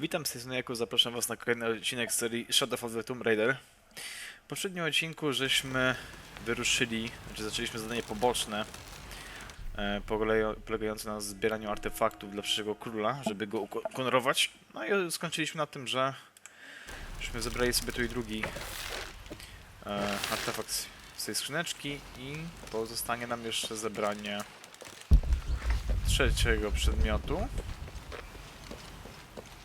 Witam z Jakub, zapraszam was na kolejny odcinek serii Shadow of the Tomb Raider. W poprzednim odcinku żeśmy wyruszyli, znaczy zaczęliśmy zadanie poboczne e, polegające na zbieraniu artefaktów dla przyszłego króla, żeby go uko- uhonorować. No i skończyliśmy na tym, że żeśmy zebrali sobie tu i drugi e, artefakt z tej skrzyneczki i pozostanie nam jeszcze zebranie trzeciego przedmiotu.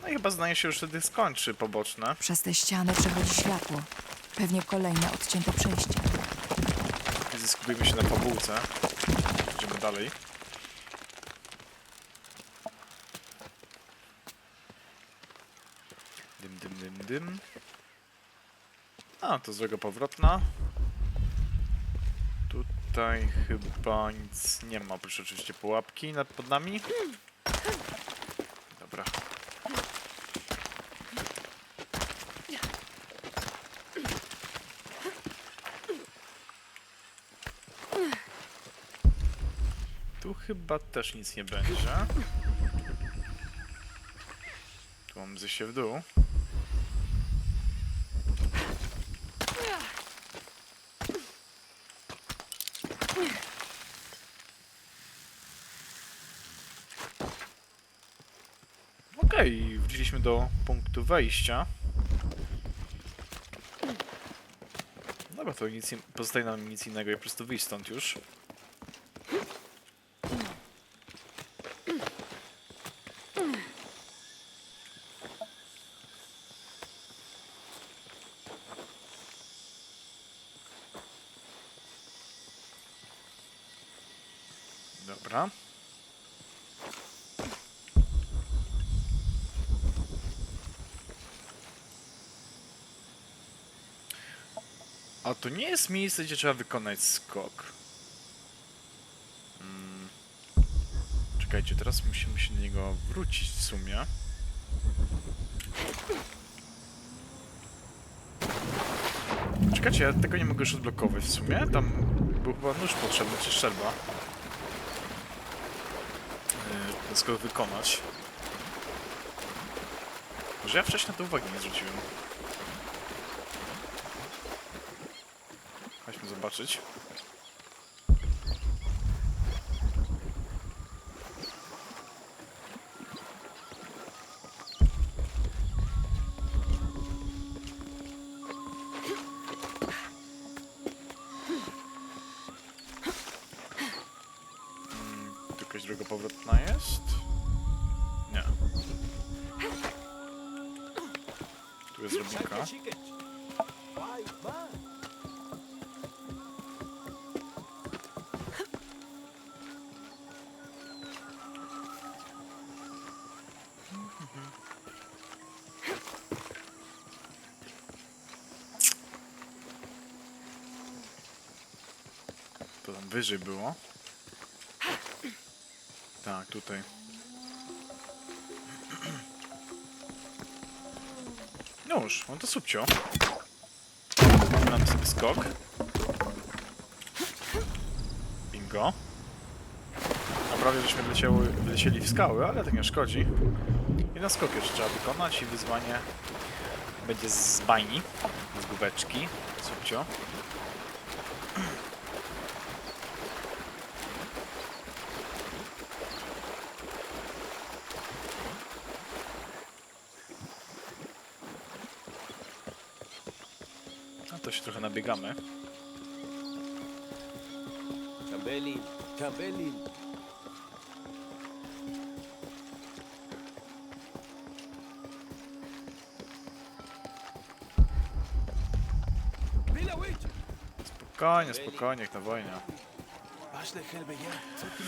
No i chyba zdanie się już wtedy skończy poboczne. Przez tę ścianę przechodzi światło. Pewnie kolejne odcięte przejście. Skupimy się na fabułce. Idziemy dalej. Dym, dym, dym, dym. A, to złego powrotna. Tutaj chyba nic nie ma, oprócz oczywiście pułapki nad pod nami. Dobra. Tu chyba też nic nie będzie. Tu mam zejście w dół. Okej, wróciliśmy do punktu wejścia. Dobra, to nic pozostaje nam nic innego i po prostu wyjść stąd już. Dobra. A to nie jest miejsce, gdzie trzeba wykonać skok. Mm. Czekajcie, teraz musimy się do niego wrócić w sumie. Czekajcie, ja tego nie mogę już odblokować w sumie. Tam był chyba nóż potrzebny, czy. Skok wykonać. Może ja wcześniej na to uwagi nie zwróciłem. Chodźmy zobaczyć. Wyżej było. Tak, tutaj. No już, on to subcio. Mamy sobie skok. Bingo. A prawie żeśmy wleciały, wlecieli w skały, ale to nie szkodzi. Jeden skok jeszcze trzeba wykonać i wyzwanie będzie z bajni, z główeczki, subcio. To się trochę nabiegamy. Tabelin. Bilawicz! Spokojnie, spokojnie, jak na wojnie. Ja. Co ty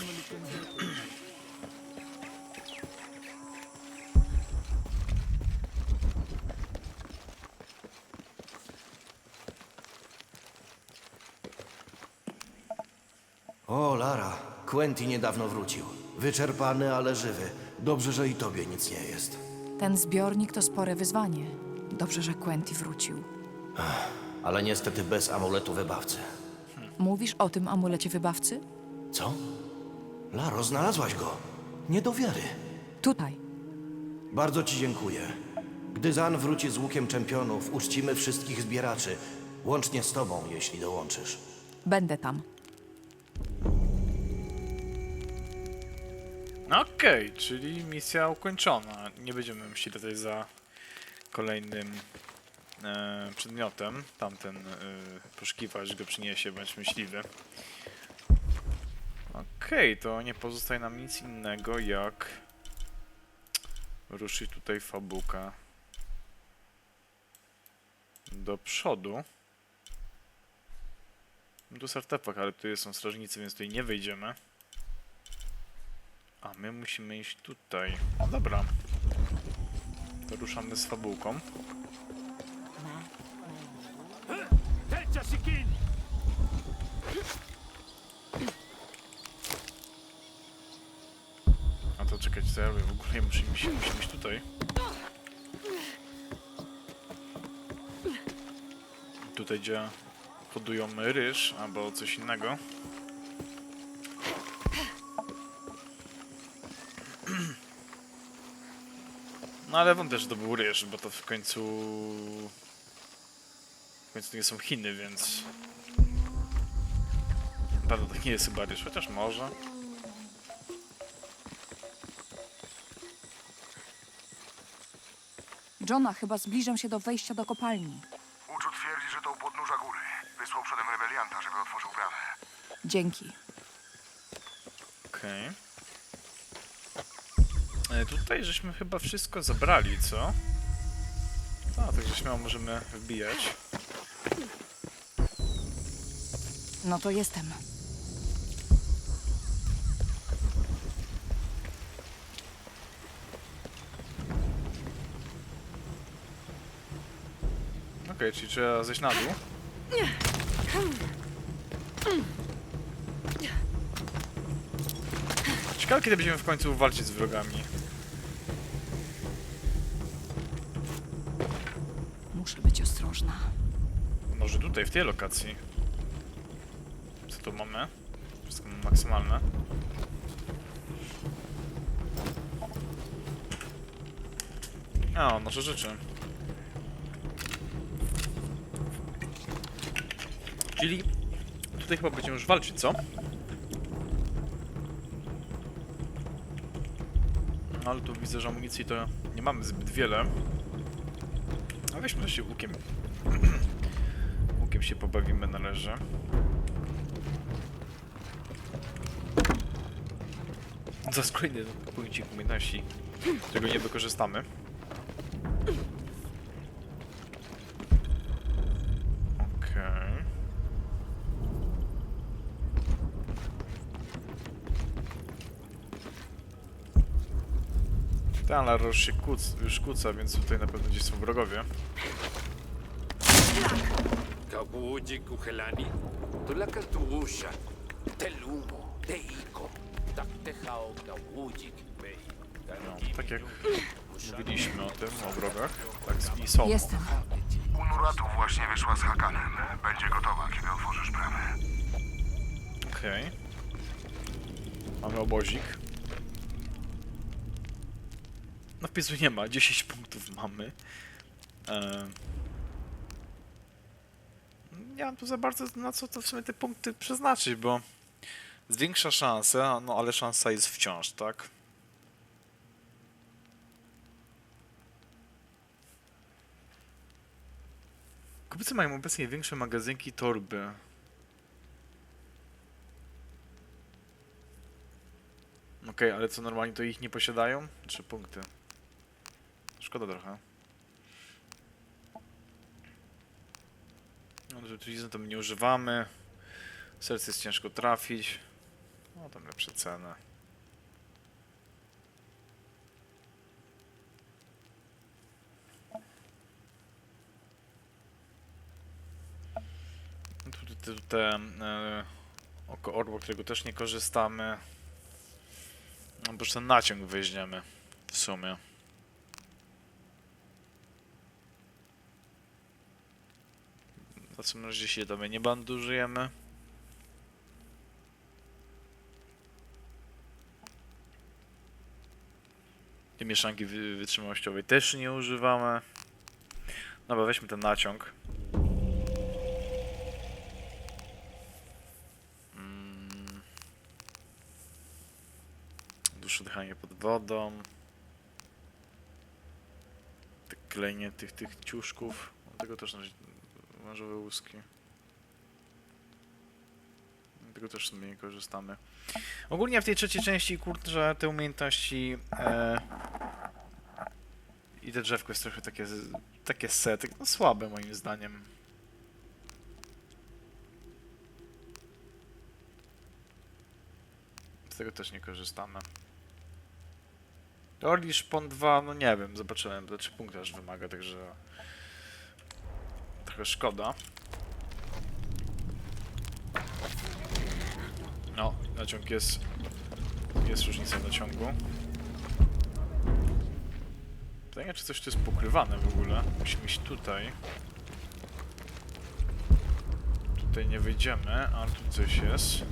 Quentin niedawno wrócił. Wyczerpany, ale żywy. Dobrze, że i tobie nic nie jest. Ten zbiornik to spore wyzwanie. Dobrze, że Quentin wrócił. Ale niestety bez amuletu wybawcy. Mówisz o tym amulecie wybawcy? Co? Laro, znalazłaś go. Nie do wiary. Tutaj. Bardzo ci dziękuję. Gdy Zan wróci z łukiem czempionów, uczcimy wszystkich zbieraczy, łącznie z tobą, jeśli dołączysz. Będę tam. Okej, czyli misja ukończona. Nie będziemy mścić tutaj za kolejnym e, przedmiotem. Tamten e, poszukiwacz go przyniesie, bądź myśliwy. Okej, to nie pozostaje nam nic innego jak ruszyć tutaj fabułkę do przodu. Tu jest artefakt, ale tu są strażnicy, więc tutaj nie wejdziemy. A my musimy iść tutaj. No dobra. To ruszamy z fabułką. A to czekać, co ja? W ogóle musimy, musimy iść tutaj. Tutaj, gdzie hodują ryż albo coś innego. No ale wątpię, że to był ryż, bo to w końcu... W końcu to nie są Chiny, więc... Prawda, to nie jest chyba ryż, chociaż może. Johna, chyba zbliżam się do wejścia do kopalni. Uczu twierdzi, że to u podnóża góry. Wysłał przodem rebelianta, żeby otworzył bramę. Dzięki. Okej. E, Tutaj żeśmy chyba wszystko zabrali, co? A, także śmiało możemy wbijać. No to jestem. Okej, czyli trzeba zejść na dół. Ciekawe, kiedy będziemy w końcu walczyć z wrogami. Może tutaj, w tej lokacji. Co tu mamy? Wszystko maksymalne. A, nasze rzeczy. Czyli tutaj chyba będziemy już walczyć, co? No, ale tu widzę, że amunicji to nie mamy zbyt wiele. A weźmy się łukiem. Łukiem się pobawimy należy. Za kolejny punkcik umiejętności, którego nie wykorzystamy. Okej. Ten Laros się kuc, już więc tutaj na pewno gdzieś są wrogowie. Kabuji kuhelani, tulaka tuusha, telumo, teiko, taktehao kawujik mei. No, tak jak mówiliśmy o tym, o wrogach, tak i są. Jestem. Unuratu właśnie wyszła z Hakanem. Będzie gotowa, kiedy otworzysz bramę. Okej. Mamy obozik. Wpisu nie ma, 10 punktów mamy. Eee... Nie mam tu za bardzo na co to w sumie te punkty przeznaczyć, bo zwiększa szanse, no ale szansa jest wciąż, tak? Kobiety mają obecnie większe magazynki torby. Okej, ale co normalnie to ich nie posiadają? Trzy punkty. Szkoda trochę. No, że trucizny to my nie używamy. Serce jest ciężko trafić. No, tam lepsze ceny. No, Tu, tu, tu te e, oko orła, którego też nie korzystamy. Po prostu naciąg weźmiemy w sumie. Na co razie się do mnie nie bandurujemy. Tej mieszanki wy wytrzymałościowej też nie używamy. Dobra, weźmy ten naciąg. Mm. Dłuższe dychanie pod wodą. Te klejenie tych, tych ciuszków. Tego też wężowe łuski. Tego też sobie nie korzystamy. Ogólnie w tej trzeciej części, kurczę, te umiejętności e, i te drzewko jest trochę takie, takie set, no słabe moim zdaniem. Z tego też nie korzystamy. Orli Szpon 2, no nie wiem, zobaczyłem, to 3 punkty aż wymaga, także trochę szkoda. No, naciąg jest, jest różnica naciągu. Pytanie, czy coś tu jest pokrywane w ogóle? Musimy iść tutaj. Tutaj nie wyjdziemy, ale tu coś jest.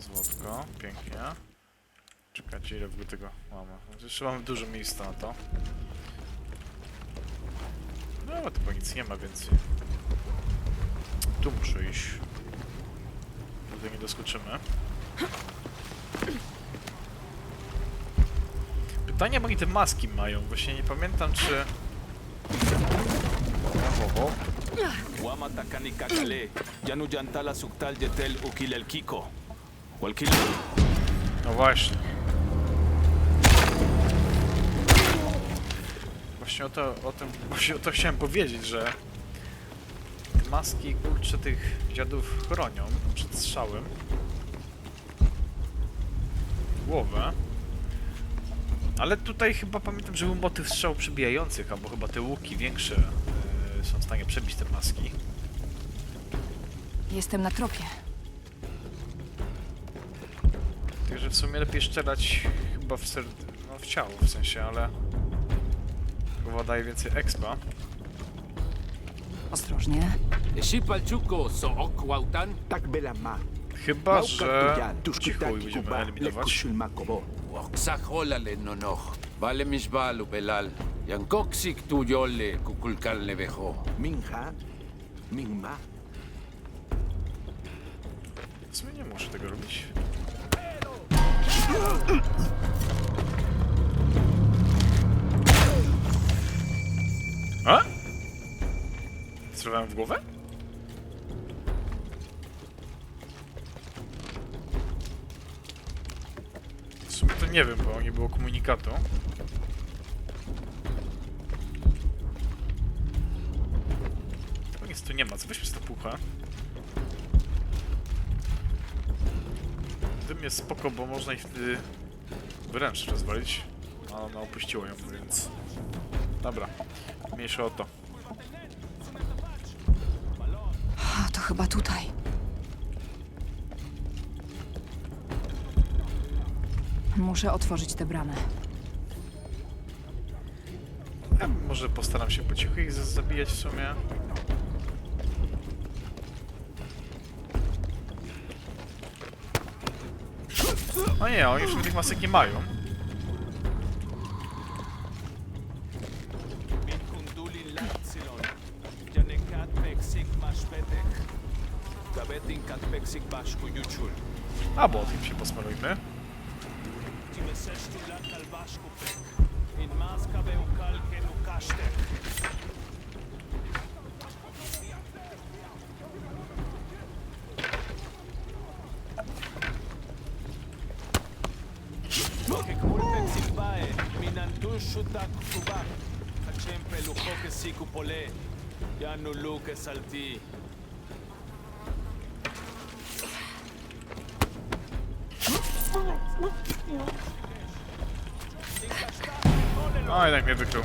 Złotko, pięknie. Czekajcie, ile w ogóle tego mamy. Jeszcze mamy dużo miejsca na to. No, ale chyba nic nie ma więcej. Tu muszę iść. Tutaj nie doskoczymy. Pytanie, jak oni te maski mają. Właśnie nie pamiętam, czy... Wama takani kakale. Janu jantala suktal jetel ukilel kiko. No właśnie. Właśnie o to, o tym, właśnie o to chciałem powiedzieć, że maski, kurczę, tych dziadów chronią przed strzałem. Głowę. Ale tutaj chyba pamiętam, że był motyw strzał przebijających, albo chyba te łuki większe e, są w stanie przebić te maski. Jestem na tropie. Także w sumie lepiej strzelać chyba w, ser... no, w ciało w sensie, ale chyba daje więcej expa. Ostrożnie. Shipalchuko so okwautan. Tak bela ma. Chyba, że tuż cicho będziemy eliminować. makobo. Oksajolale nonoh. Vale misbalu belal. Yankoksik tu yolle kukulkalne vejo. Minha. Mingma. W sumie nie muszę tego robić. A? Strzelałem w głowę? W sumie to nie wiem, bo nie było komunikatu. Tego nic tu nie ma, co weźmy z tę puchę. Dym jest spoko, bo można ich wtedy wręcz rozwalić. A ona opuściła ją, więc... Dobra, mniejsza o to. O, to chyba tutaj. Muszę otworzyć tę bramę. Ja może postaram się po cichu ich z- zabijać w sumie. No nie, oni już tych masek nie mają. Klasyk baszku Juczul. A bo tym się posmarujmy. Shuddak Kubak, Hachem Peluchok Siku Pole, Yanu Luke Salti, No jednak mnie wykrył.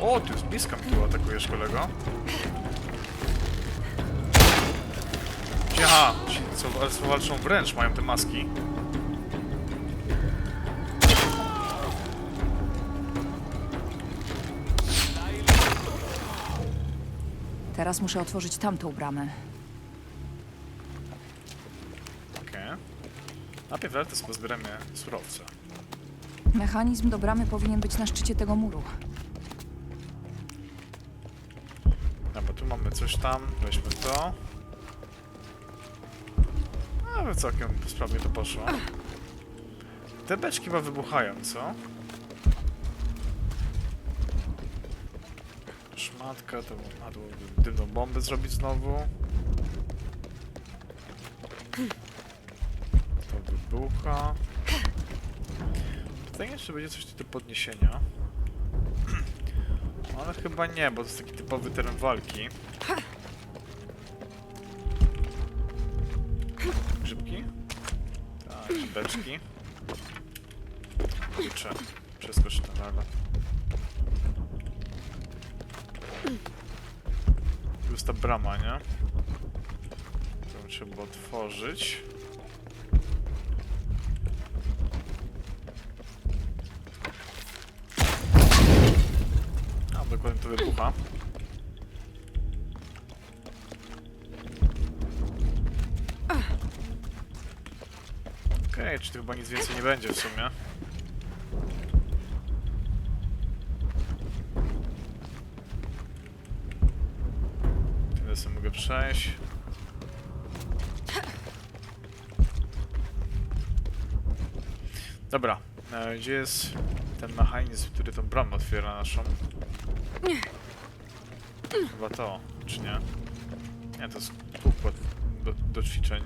O, tu jest bliska mi tu atakujesz, kolego. Aha, ci co walczą wręcz mają te maski. Teraz muszę otworzyć tamtą bramę. Okej. Najpierw ale to sobie pozbieramy surowce. Mechanizm do bramy powinien być na szczycie tego muru. No bo tu mamy coś tam, weźmy to. Ale całkiem sprawnie to poszło. Te beczki chyba wybuchają, co? Szmatka, to madło dymną bombę zrobić znowu. To wybucha. Pytanie, czy będzie coś do podniesienia. Ale chyba nie, bo to jest taki typowy teren walki. Grzybki? Tak, grzybeczki. Kurczę, przeskocz na lala. Jest ta brama, nie? Którą trzeba otworzyć. A, dokładnie to wybucha. Okej, czy tu chyba nic więcej nie będzie w sumie? Tyle sobie mogę przejść. Dobra, e, gdzie jest ten mechanizm, który tą bramę otwiera naszą? Chyba to, czy nie? Nie, to jest układ do, do ćwiczeń.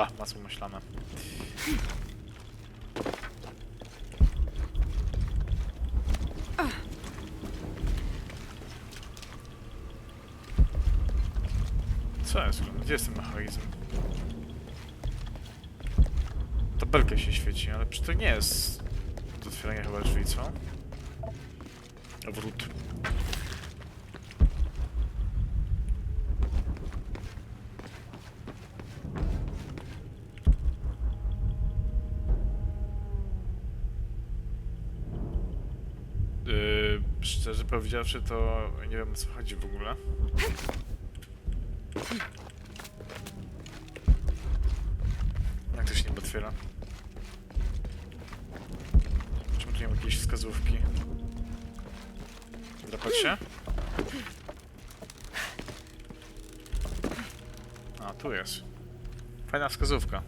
Bla, masło myślane. Co jest? Gdzie jest ten mechanizm? Tabelka się świeci, ale przecież to nie jest do otwierania chyba drzwi, co? Wrót. Yy, szczerze powiedziawszy, to nie wiem o co chodzi w ogóle. Jak to się nie otwiera? Czemu tu nie ma jakiejś wskazówki? Drapać się? A, tu jest. Fajna wskazówka.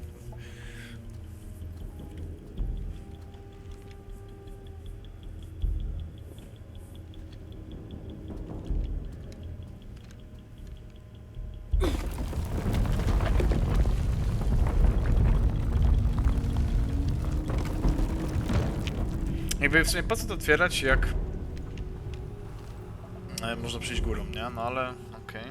Jakby w sumie po co to otwierać, jak e, można przejść górą, nie? No ale okej.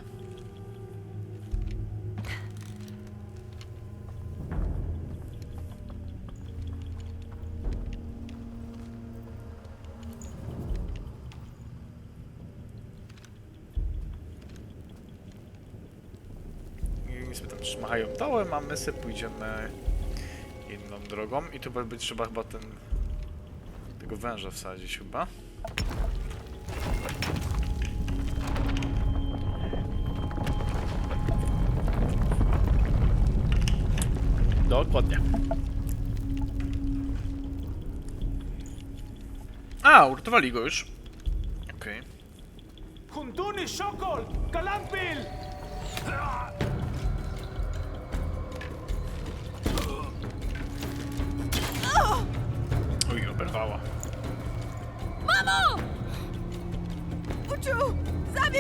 I nic my tam trzymają dołem, a my sobie pójdziemy inną drogą i tu będzie trzeba chyba ten tego węża wsadzić chyba. Dokładnie. A, uratowali go już. Okej. Khuntuni Shokol! Kalampil!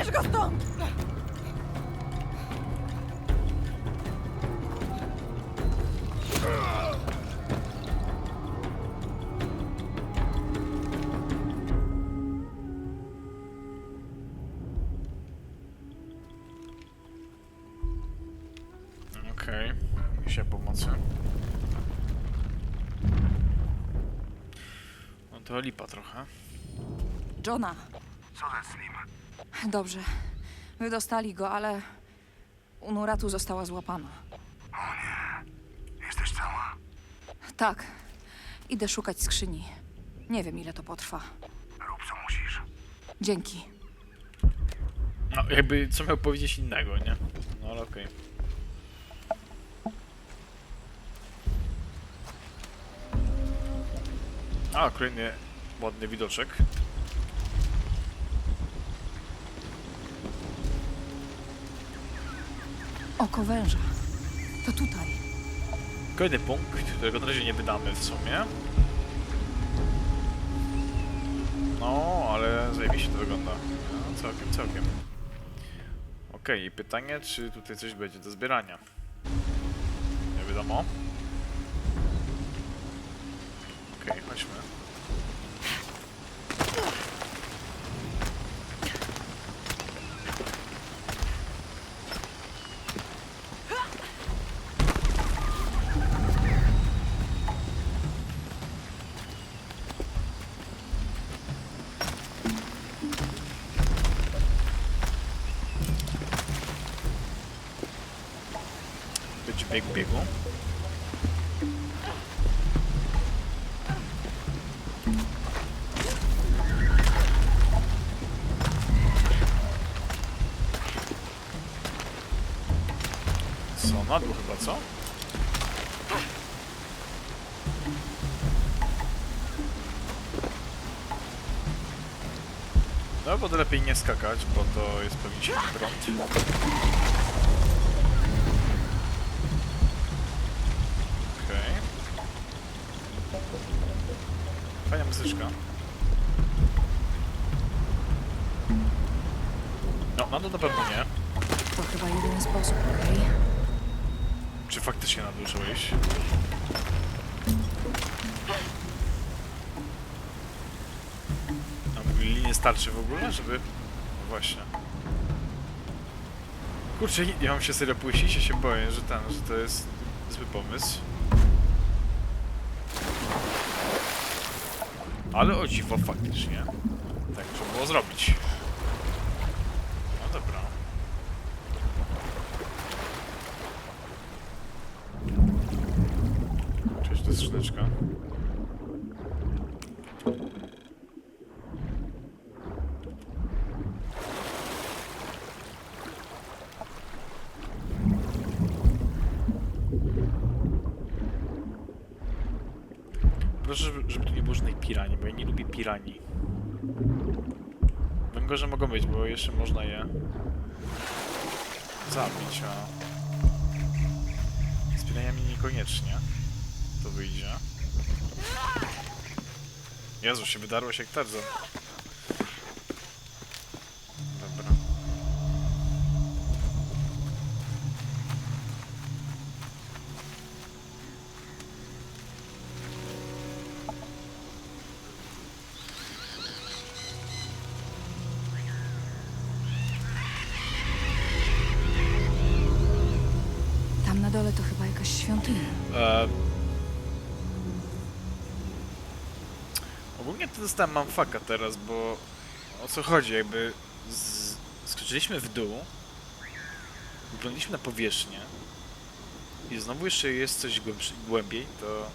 Zabierz go stąd! Okej. Misja pomocy. No to lipa trochę. Johna, Co? Dobrze. Wydostali go, ale Unuratu została złapana. Jesteś cała? Tak, idę szukać skrzyni. Nie wiem, ile to potrwa. Rób co musisz. Dzięki. No, jakby co miał powiedzieć innego, nie? No ale okej. A, kolejny ładny widoczek. Oko węża. To tutaj. Kolejny punkt, którego na razie nie wydamy w sumie. No, ale zajebiście to wygląda. No, całkiem, całkiem. Okej, i pytanie, czy tutaj coś będzie do zbierania? Nie wiadomo. Być bieg biegu. Co, na dół chyba, co? No, bo lepiej nie skakać, bo to jest pewnie prąd. Fajna muzyczka. No, na to na pewno nie. To chyba jedyny sposób, okej? Czy faktycznie na dół trzeba iść? A mój linie starczy w ogóle, żeby... No właśnie. Kurczę, ja mam się serio puścić, ja się boję, że ten, że to jest zły pomysł. Ale o dziwo faktycznie. Tak trzeba było zrobić. No dobra. Cześć, to jest skrzyneczka. Proszę, żeby, żeby tu nie było żadnej piranii, bo ja nie lubię piranii. Węgorze mogą być, bo jeszcze można je zabić, a z piraniami niekoniecznie to wyjdzie. Jezu, się wydarło się jak Tarzan. Świątynia. E... Ogólnie to dostałem mam faka teraz, bo o co chodzi, jakby z... skoczyliśmy w dół, wyglądaliśmy na powierzchnię i znowu jeszcze jest coś głębszy, głębiej, to...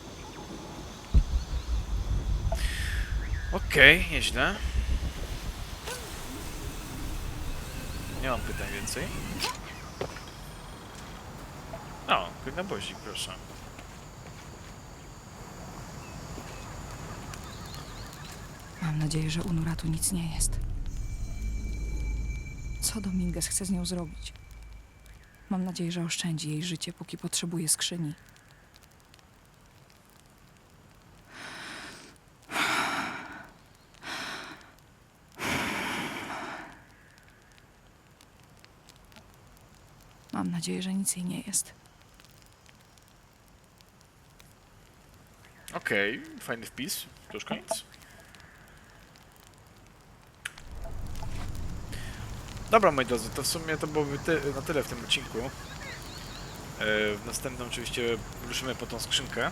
Okej, nieźle. Nie mam pytań więcej. O, na bozik, proszę. Mam nadzieję, że Unuratu nic nie jest. Co Dominguez chce z nią zrobić? Mam nadzieję, że oszczędzi jej życie, póki potrzebuje skrzyni. Mam nadzieję, że nic jej nie jest. Okej, fajny wpis. To już koniec. Dobra, moi drodzy, to w sumie to byłoby ty na tyle w tym odcinku. E, w następnym oczywiście ruszymy po tą skrzynkę.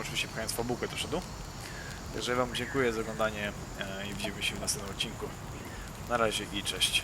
Oczywiście pchając fabułkę do przodu. Także wam dziękuję za oglądanie e, i widzimy się w następnym odcinku. Na razie i cześć.